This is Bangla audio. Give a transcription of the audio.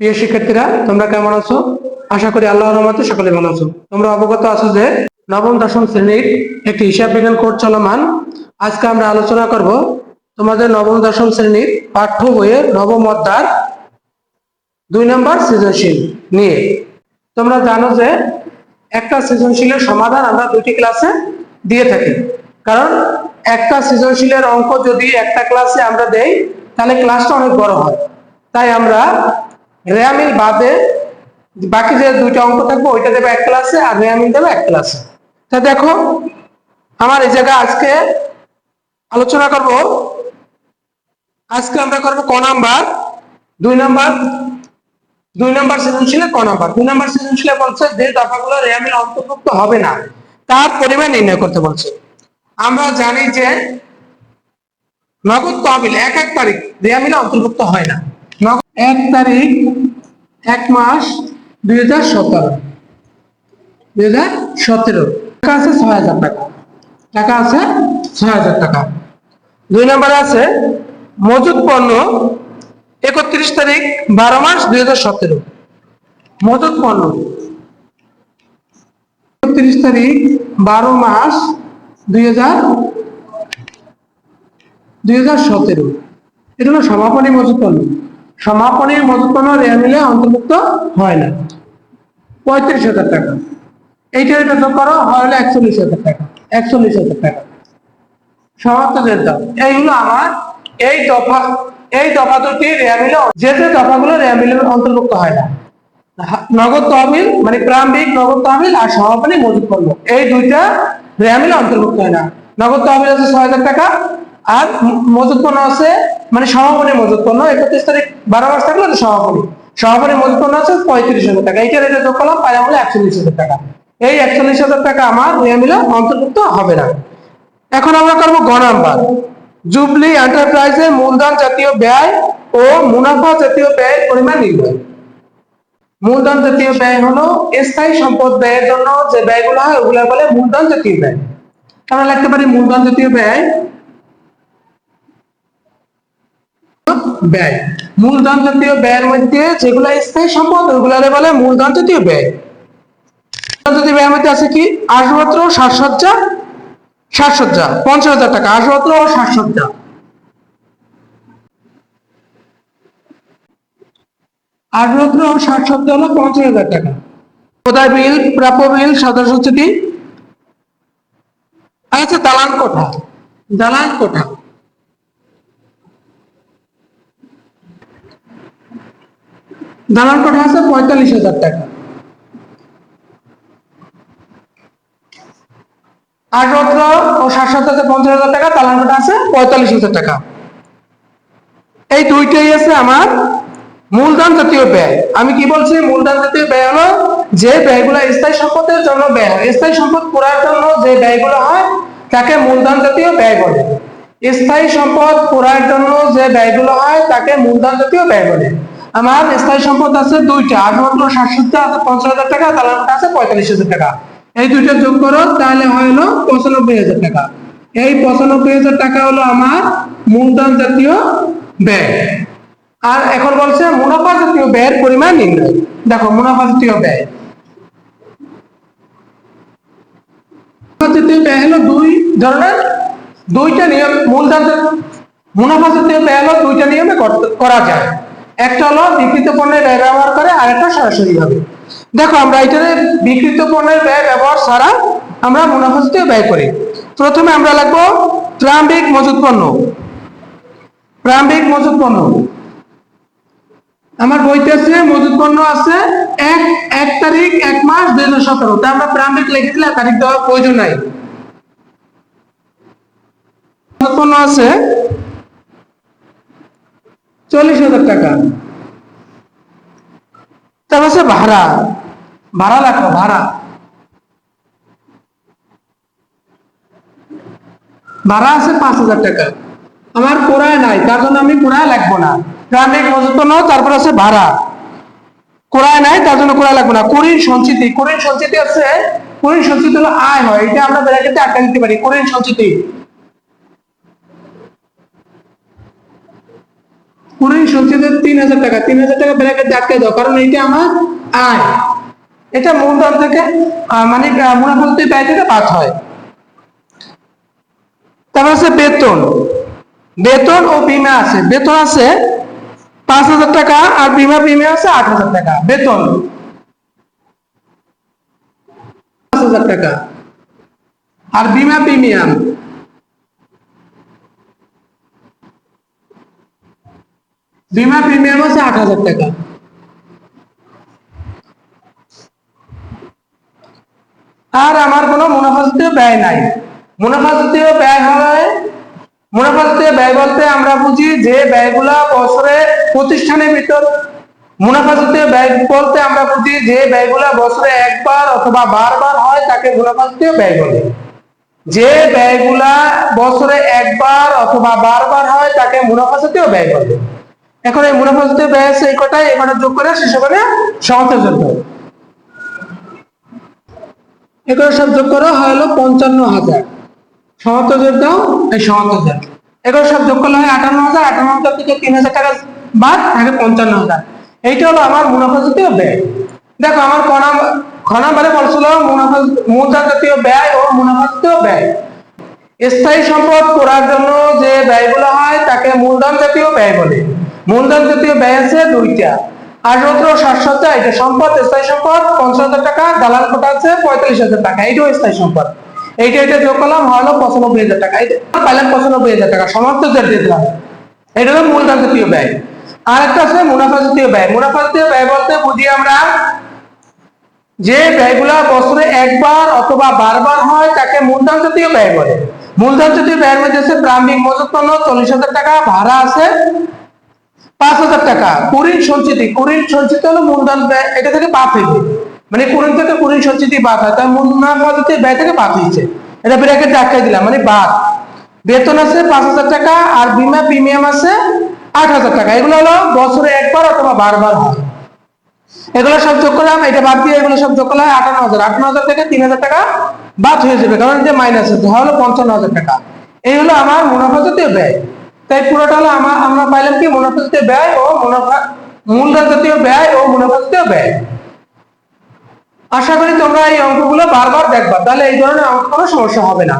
প্রিয় শিক্ষার্থীরা, তোমরা কেমন আছো? আশা করি আল্লাহর রহমতে সকলে ভালো আছো। তোমরা অবগত আছো যে নবম, দশম শ্রেণির একটি হিসাব বিজ্ঞান কোর্স চলমান। আজকে আমরা আলোচনা করব তোমাদের নবম, দশম শ্রেণির পাঠ্য বইয়ের নবম অধ্যায় দুই নম্বর সৃজনশীল নিয়ে। তোমরা জানো যে একটা সৃজনশীলের সমাধান আমরা দুটি ক্লাসে দিয়ে থাকি। কারণ একটা সৃজনশীলের অঙ্ক যদি একটা ক্লাসে আমরা দেই, তাহলে ক্লাসটা অনেক বড় হয়। তাই আমরা রেয়ামিল বাদে বাকি যে দুইটা অঙ্ক থাকবে, ওইটা দেবে এক ক্লাসে আর রেয়ামিল দেবে এক ক্লাসে তা দেখো, আমার এই জায়গায় আজকে আলোচনা করব। আজকে আমরা করব ক নাম্বার, দুই নাম্বার, দুই নম্বর সৃজনশীলে ক নাম্বার। দুই নাম্বার সৃজনশীলে বলছে যে দফাগুলো রেয়ামিল অন্তর্ভুক্ত হবে না, তার পরিমাণ নির্ণয় করতে বলছে। আমরা জানি যে নগদ তহবিল এক এক তারিখ রেয়ামিলে অন্তর্ভুক্ত হয় না। এক তারিখ, এক মাস দুই হাজার সতেরো। দুই হাজার সতেরো। টাকা আছে ছয় হাজার টাকা। টাকা আছে ছয় হাজার টাকা। দুই নম্বরে আছে মজুদ পণ্য, একত্রিশ তারিখ, বারো মাস দুই হাজার সতেরো। মজুদ পণ্য। একত্রিশ তারিখ, বারো মাস দুই হাজার দুই হাজার সতেরো। এটা হলো সমাপনী মজুদ পণ্য। সমাপনী মজুদ পণ্য রেয়া মিলে অন্তর্ভুক্ত হয় না। পঁয়ত্রিশ হাজার টাকা। এইটা এটা যোগ করো হলো একচল্লিশ হাজার টাকা। একচল্লিশ হাজার টাকা। সমাপ্তদের দাম। এইগুলো আমার এই দফা এই দফা দুটি রেয়ামিলে যে যে দফাগুলো রেয়ামিলের অন্তর্ভুক্ত হয় না। নগদ তহবিল মানে প্রারম্ভিক নগদ তহবিল আর সমাপনী মজুদ পণ্য এই দুইটা রেয়ামিলে অন্তর্ভুক্ত হয় না। নগদ তহবিল আছে ছয় হাজার টাকা আর ম- মজুদ পণ্য আছে মানে সমাপনী মজুদ পণ্য, একত্রিশ তারিখ বারো মাস থাকলে তো সমাপনী। সমাপনী মজুদ পণ্য আছে পঁয়ত্রিশ হাজার টাকা। এইটা রেটে যোগ করলাম, পাইলাম হলো একচল্লিশ হাজার টাকা। এই একচল্লিশ হাজার টাকা আমার রেয়ামিলে অন্তর্ভুক্ত হবে না। এখন আমরা করব গ নাম্বার। জুবলি এন্টারপ্রাইজের মূলধন জাতীয় ব্যয় ও মুনাফা জাতীয় ব্যয়ের পরিমাণ নির্ণয়। মূলধন জাতীয় ব্যয় হলো স্থায়ী সম্পদ ব্যয়ের জন্য যে ব্যয়গুলো হয় ওগুলো বলে মূলধন জাতীয় ব্যয়। আমরা লিখতে পারি মূলধন জাতীয় ব্যয় ব্যয়। মূলধন জাতীয় ব্যয়ের মধ্যে যেগুলো স্থায়ী সম্পদ বলে মূলধন জাতীয় ব্যয়। জাতীয় ব্যয়ের মধ্যে আছে কি? সাজসজ্জা সাজসজ্জা, পঞ্চাশ হাজার টাকা। আসবাবপত্র ও সাজসজ্জা। ও সাজসজ্জা হলো পঞ্চাশ হাজার টাকা। কোথায় বিল? প্রাপ্য বিল সদস্য আচ্ছা দালান কোঠা। দালান কোঠা। দালান কোঠা আছে পঁয়তাল্লিশ হাজার টাকা। আসবাবপত্র ও সাজসজ্জাতে পঞ্চাশ হাজার টাকা দালান কোঠা আছে পঁয়তাল্লিশ হাজার টাকা। এই দুইটাই আছে আমার মূলধন জাতীয় ব্যয়। আমি কি বলছি? মূলধন জাতীয় ব্যয় হলো যে ব্যয়গুলো স্থায়ী সম্পদের জন্য ব্যয়। স্থায়ী সম্পদ পুরার জন্য যে ব্যয়গুলো হয়, তাকে মূলধন জাতীয় ব্যয় বলে। স্থায়ী সম্পদ পুরার জন্য যে ব্যয়গুলো হয়, তাকে মূলধন জাতীয় ব্যয় বলে। আমার স্থায়ী সম্পদ আছে দুইটা। আসবাবপত্র সাতষট্টি আছে পঞ্চাশ হাজার টাকা তালানটা আছে পঁয়তাল্লিশ হাজার টাকা। এই দুইটা যোগ করো, তাহলে হলো পঁচানব্বই হাজার টাকা। এই পঁচানব্বই হাজার টাকা হলো আমার মূলধন জাতীয় ব্যয়। আর এখন বলছে মুনাফা জাতীয় ব্যয়ের পরিমাণ নির্ণয়। দেখো, মুনাফা জাতীয় ব্যয়। মুনাফা জাতীয় ব্যয় হলো দুই ধরনের, দুইটা নিয়ম, মূলধন মুনাফা জাতীয় ব্যয় হলো দুইটা নিয়মে করা যায়। একটা হলো বিকৃত পণ্যের ব্যয় ব্যবহার করে আর একটা সরাসরি ভাবে দেখো, আমরা এটাতে বিকৃত পণ্যের ব্যয় ব্যবহার ছাড়া আমরা মুনাফা ব্যয় করি। প্রথমে আমরা লাগবো প্রারম্ভিক মজুত পণ্য। প্রারম্ভিক মজুত পণ্য। আমার বইতে আছে, মজুদ পণ্য আছে এক এক তারিখ, এক মাস, দুই হাজার সতেরো। তা আমরা প্রারম্ভিক লিখে দিলে তারিখ দেওয়ার প্রয়োজন নাই। পণ্য আছে চল্লিশ হাজার টাকা। তারপর আছে ভাড়া ভাড়া লাগবে, ভাড়া। ভাড়া আছে পাঁচ হাজার টাকা। আমার কোড়ায় নাই, তার জন্য আমি কোড়ায় লাগবো না। প্রাণিক মজুত নাও, তারপর আছে ভাড়া। কোড়ায় নাই, তার জন্য কোড়ায় লাগবো না। কুড়ির সঞ্চিতি কুড়ির সঞ্চিতি আছে কুড়ির সঞ্চিতি হলো আয় হয়। এটা আমরা ব্র্যাকেটে আটকা দিতে পারি কুড়ির সঞ্চিতি। কুড়ি সঞ্চিত তিন হাজার টাকা, তিন হাজার টাকা ব্র্যাকেট আটকে দাও, কারণ এইটা আমার আয়। এটা মূলধন থেকে মানে মুনাফা থেকে ব্যয় থেকে বাদ হয়। তারপর আছে বেতন। বেতন ও বিমা আছে। বেতন আছে পাঁচ হাজার টাকা আর বিমা প্রিমিয়াম আছে আট হাজার টাকা। বেতন। পাঁচ হাজার টাকা। আর বিমা প্রিমিয়াম বিমা প্রিমিয়াম আছে আট হাজার টাকা। আর আমার কোনো মুনাফা জাতীয় ব্যয় নাই। মুনাফা জাতীয় ব্যয় হয় মুনাফা জাতীয় ব্যয় বলতে আমরা বুঝি যে ব্যয়গুলা বছরে প্রতিষ্ঠানের ভিতর। মুনাফা জাতীয় ব্যয় বলতে আমরা বুঝি যে ব্যয়গুলা বছরে একবার অথবা বারবার হয়, তাকে মুনাফা জাতীয় ব্যয় বলে। যে ব্যয়গুলা বছরে একবার অথবা বারবার হয়, তাকে মুনাফা জাতীয় ব্যয় বলে। এখন এই মুনাফা জাতীয় ব্যয় এই কটাই এখানে যোগ করে শেষ সমাপ্ত যোগ হয় এগুলো সব যোগ করা হলো পঞ্চান্ন হাজার। যোগ দাও, এই যোগ। এগুলো সব যোগ করলে হয় আটান্ন হাজার আটান্ন হাজার থেকে তিন হাজার টাকা বাদ, থাকে পঞ্চান্ন হাজার। এইটা হলো আমার মুনাফা জাতীয় ব্যয়। দেখো, আমার ক নাম্বার খ নাম্বারে বলছিল মুনাফা, মুদ্রা জাতীয় ব্যয় ও মুনাফা জাতীয় ব্যয়। স্থায়ী সম্পদ করার জন্য যে ব্যয়গুলো হয়, তাকে মূলধন জাতীয় ব্যয় বলে। মূলধন জাতীয় ব্যয় আছে দুইটা। সাজসজ্জা এটা সম্পদ, স্থায়ী সম্পদ, পঞ্চাশ হাজার টাকা কোটা আছে পঁয়তাল্লিশ হাজার টাকা স্থায়ী সম্পদ। এইটা এটা যোগ করলাম, হলো পঁচানব্বই হাজার টাকা। পাইলাম পঁচানব্বই হাজার টাকা, সমাপ্ত দিলাম। এটা হলো মূলধন জাতীয় ব্যয়। আর একটা আছে মুনাফা জাতীয় ব্যয়। মুনাফা জাতীয় ব্যয় বলতে বুঝি আমরা যে ব্যয়গুলা বছরে একবার অথবা বারবার হয়, তাকে মূলধন জাতীয় ব্যয় বলে। মূলধন জাতীয় ব্যয়ের মধ্যে আছে প্রারম্ভিক মজুত পণ্য, চল্লিশ হাজার টাকা, ভাড়া আছে পাঁচ হাজার টাকা। কুড়ির সঞ্চিতি। কুড়ির সঞ্চিতি হলো মূলধন ব্যয়। এটা থেকে বাদ হইবে মানে কুড়ির থেকে কুড়ির সঞ্চিতি বাদ হয়। তার মুনাফা জাতীয় ব্যয় থেকে বাদ হয়েছে। এটা ব্র্যাকেট আটকাই দিলাম। মানে বাদ। বেতন আছে পাঁচ হাজার টাকা আর বিমা প্রিমিয়াম আছে আট হাজার টাকা। এগুলো হলো বছরে একবার অথবা বারবার হয়। এগুলো সব যোগ করলাম এটা বাদ দিয়ে এগুলো সব যোগ করলে হয় আটান্ন হাজার। আটান্ন হাজার থেকে তিন হাজার টাকা বাদ হয়ে যাবে। কারণ যে মাইনাস আছে হলো পঞ্চান্ন হাজার টাকা। এই হলো আমার মুনাফা জাতীয় ব্যয়। তাই পুরোটা হলো আমার আমরা পাইলাম কি মুনাফা জাতীয় ব্যয় ও মুনাফা মূলধন জাতীয় ব্যয় ও মুনাফা জাতীয় ব্যয়। আশা করি তোমরা এই অঙ্কগুলো বারবার দেখবা, তাহলে এই ধরনের অঙ্ক কোনো সমস্যা হবে না।